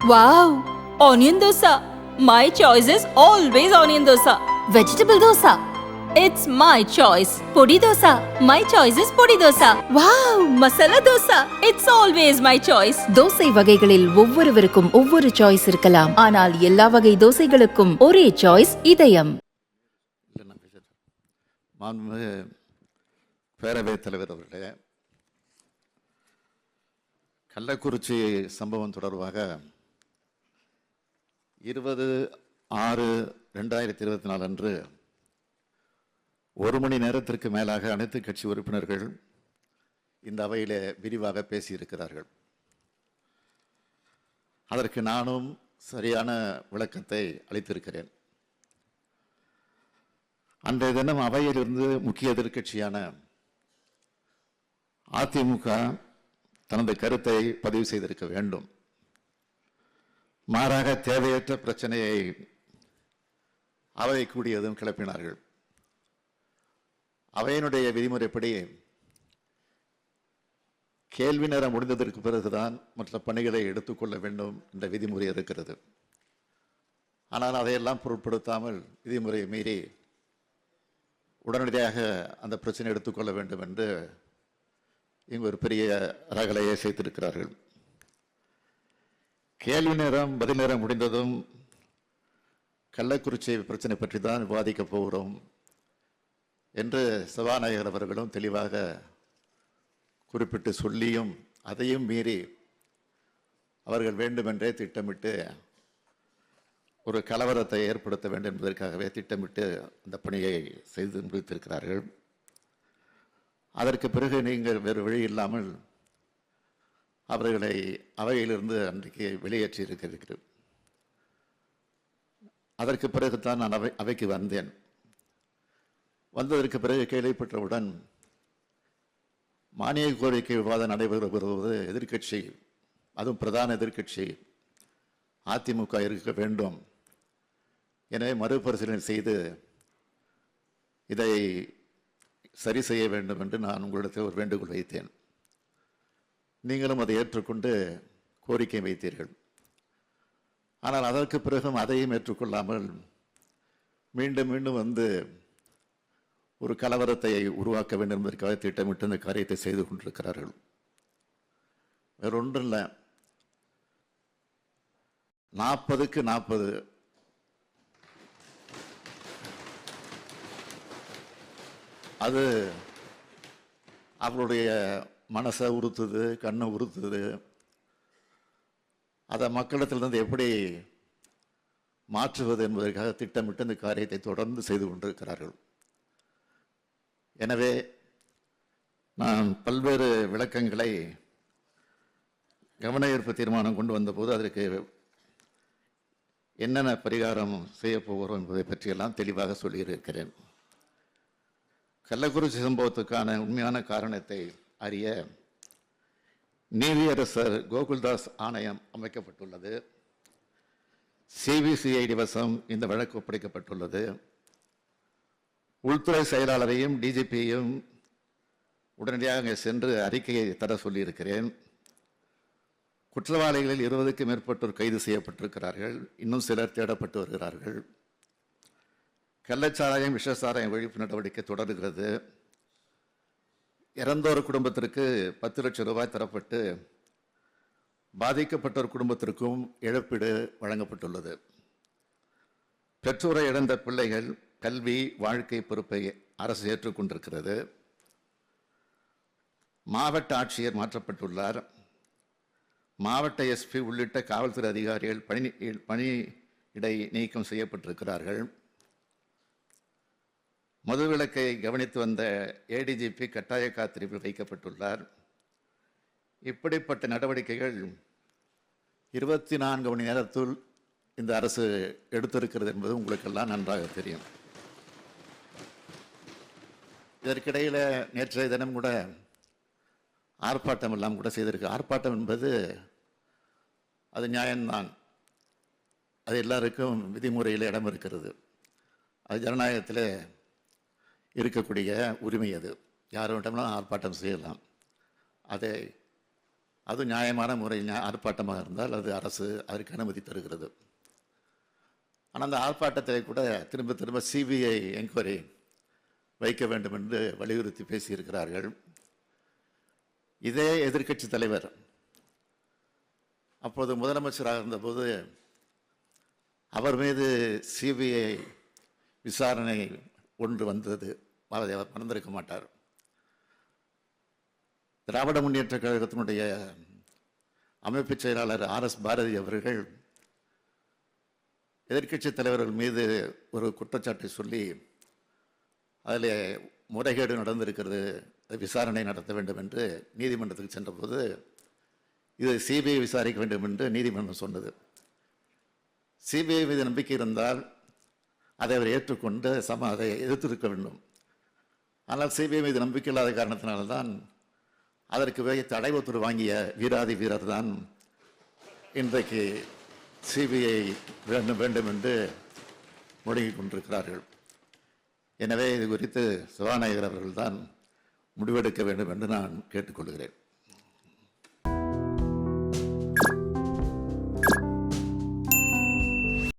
Wow! Onion dosa. My choice is always onion dosa. Vegetable dosa. It's my choice. Podi dosa. My choice is podi dosa. Wow! Masala dosa. It's always my choice. Dosa வகைகளில் ஒவ்வொருவருக்கும் ஒவ்வொரு choice இருக்கலாம் ஆனால் எல்லா வகை தோசைகளுக்கும் ஒரே choice இதயம் பேரவைத் தலைவர் அவர்களே கள்ளக்குறிச்சி சம்பவம் தொடர்பாக இருபது ஆறு ரெண்டாயிரத்தி இருபத்தி நாலு அன்று ஒரு மணி நேரத்திற்கு மேலாக அனைத்து கட்சி உறுப்பினர்கள் இந்த அவையில் விரிவாக பேசியிருக்கிறார்கள். அதற்கு நானும் சரியான விளக்கத்தை அளித்திருக்கிறேன். அன்றைய தினம் அவையிலிருந்து முக்கிய எதிர்க்கட்சியான அதிமுக தனது கருத்தை பதிவு செய்திருக்க வேண்டும். மாறாக தேவையற்ற பிரச்சனையை அவை கூடியதும் கிளப்பினார்கள். அவையினுடைய விதிமுறைப்படி கேள்வி நேரம் முடிந்ததற்கு பிறகுதான் மற்ற பணிகளை எடுத்துக்கொள்ள வேண்டும் என்ற விதிமுறை இருக்கிறது. ஆனால் அதையெல்லாம் பொருட்படுத்தாமல் விதிமுறையை மீறி உடனடியாக அந்த பிரச்சனை எடுத்துக்கொள்ள வேண்டும் என்று இங்கு ஒரு பெரிய ரகலையை சேர்த்திருக்கிறார்கள். கேள்வி நேரம் பதில் நேரம் முடிந்ததும் கள்ளக்குறிச்சி பிரச்சனை பற்றி தான் விவாதிக்கப் போகிறோம் என்று சபாநாயகர் அவர்களும் தெளிவாக குறிப்பிட்டு சொல்லியும் அதையும் மீறி அவர்கள் வேண்டுமென்றே திட்டமிட்டு ஒரு கலவரத்தை ஏற்படுத்த வேண்டும் என்பதற்காகவே திட்டமிட்டு அந்த பணியை செய்து முடித்திருக்கிறார்கள். அதற்கு பிறகு நீங்கள் வேறு வழி இல்லாமல் அவர்களை அவையிலிருந்து அன்றைக்கு வெளியேற்றி இருக்கிறது. அதற்கு பிறகுதான் நான் அவை அவைக்கு வந்தேன். வந்ததற்கு பிறகு கேள்விப்பட்டவுடன் மானிய கோரிக்கை விவாதம் நடைபெறுவது எதிர்க்கட்சி அதுவும் பிரதான எதிர்க்கட்சி அதிமுக இருக்க வேண்டும். எனவே மறுபரிசீலனை செய்து இதை சரி செய்ய வேண்டும் என்று நான் உங்களிடத்தில் ஒரு வேண்டுகோள் வைத்தேன். நீங்களும் அதை ஏற்றுக்கொண்டு கோரிக்கை வைத்தீர்கள். ஆனால் அதற்கு பிறகும் அதையும் ஏற்றுக்கொள்ளாமல் மீண்டும் மீண்டும் வந்து ஒரு கலவரத்தை உருவாக்க வேண்டும் என்பதற்காக திட்டமிட்டு இந்த காரியத்தை செய்து கொண்டிருக்கிறார்கள். வேறொன்றும் இல்லை. நாற்பதுக்கு நாற்பது. அது அவருடைய மனசை உறுத்துது கண்ணை உறுத்துது. அதை மக்களிடத்திலிருந்து எப்படி மாற்றுவது என்பதற்காக திட்டமிட்டு இந்த காரியத்தை தொடர்ந்து செய்து கொண்டிருக்கிறார்கள். எனவே நான் பல்வேறு விளக்கங்களை கவன ஈர்ப்பு தீர்மானம் கொண்டு வந்தபோது அதற்கு என்னென்ன பரிகாரம் செய்யப்போகிறோம் என்பதை பற்றியெல்லாம் தெளிவாக சொல்லியிருக்கிறேன். கள்ளக்குறிச்சி சம்பவத்துக்கான உண்மையான காரணத்தை அறிய நீதியரசர் கோகுல்தாஸ் ஆணையம் அமைக்கப்பட்டுள்ளது. சிபிசிஐடி வசம் இந்த வழக்கு ஒப்படைக்கப்பட்டுள்ளது. உள்துறை செயலாளரையும் டிஜிபியையும் உடனடியாக அங்கே சென்று அறிக்கையை தர சொல்லியிருக்கிறேன். குற்றவாளிகளில் இருபதுக்கு மேற்பட்டோர் கைது செய்யப்பட்டிருக்கிறார்கள். இன்னும் சிலர் தேடப்பட்டு வருகிறார்கள். கள்ளச்சாராயம் விஷசாராயம் ஒழிப்பு நடவடிக்கை தொடர்கிறது. இறந்தோர் குடும்பத்திற்கு பத்து லட்சம் ரூபாய் தரப்பட்டு பாதிக்கப்பட்டோர் குடும்பத்திற்கும் இழப்பீடு வழங்கப்பட்டுள்ளது. பெற்றோரை இழந்த பிள்ளைகள் கல்வி வாழ்க்கை பொறுப்பை அரசு ஏற்றுக்கொண்டிருக்கிறது. மாவட்ட ஆட்சியர் மாற்றப்பட்டுள்ளார். மாவட்ட எஸ்பி உள்ளிட்ட காவல்துறை அதிகாரிகள் பணி பணி இடை நீக்கம் செய்யப்பட்டிருக்கிறார்கள். மதுவிலக்கை கவனித்து வந்த ஏடிஜிபி கட்டாய காத்திருப்பில் வைக்கப்பட்டுள்ளார். இப்படிப்பட்ட நடவடிக்கைகள் இருபத்தி நான்கு மணி நேரத்துள் இந்த அரசு எடுத்திருக்கிறது என்பது உங்களுக்கெல்லாம் நன்றாக தெரியும். இதற்கிடையில் நேற்றைய தினம் கூட ஆர்ப்பாட்டம் எல்லாம் கூட செய்திருக்கு. ஆர்ப்பாட்டம் என்பது அது நியாயம்தான். அது எல்லாருக்கும் விதிமுறையில் இடம் இருக்கிறது. அது ஜனநாயகத்தில் இருக்கக்கூடிய உரிமை அது. யார் வேண்டும்னாலும் ஆர்ப்பாட்டம் செய்யலாம். அதை அது நியாயமான முறையில் ஆர்ப்பாட்டமாக இருந்தால் அது அரசு அதற்கு அனுமதி தருகிறது. ஆனால் அந்த ஆர்ப்பாட்டத்தை கூட திரும்ப திரும்ப சிபிஐ என்கொயரி வைக்க வேண்டும் என்று வலியுறுத்தி பேசியிருக்கிறார்கள். இதே எதிர்க்கட்சி தலைவர் அப்போது முதலமைச்சராக இருந்தபோது அவர் மீது சிபிஐ விசாரணை ஒன்று வந்தது. அதை அவர் மறந்திருக்க மாட்டார். திராவிட முன்னேற்ற கழகத்தினுடைய அமைப்பு செயலாளர் ஆர் எஸ் பாரதி அவர்கள் எதிர்க்கட்சி தலைவர்கள் மீது ஒரு குற்றச்சாட்டை சொல்லி அதில் முறைகேடு நடந்திருக்கிறது விசாரணை நடத்த வேண்டும் என்று நீதிமன்றத்துக்கு சென்றபோது இதை சிபிஐ விசாரிக்க வேண்டும் என்று நீதிமன்றம் சொன்னது. சிபிஐ மீது நம்பிக்கை இருந்தால் அதை அவர் ஏற்றுக்கொண்டு சம அதை எதிர்த்திருக்க வேண்டும். ஆனால் சிபிஐ மீது நம்பிக்கை இல்லாத காரணத்தினால்தான் அதற்கு வேக தடை வாங்கிய வீராதி வீரர் தான் இன்றைக்கு சிபிஐ வேண்டும் வேண்டும் என்று முடங்கிக் கொண்டிருக்கிறார்கள். எனவே இது குறித்து சபாநாயகர் அவர்கள்தான் முடிவெடுக்க வேண்டும் என்று நான் கேட்டுக்கொள்கிறேன்.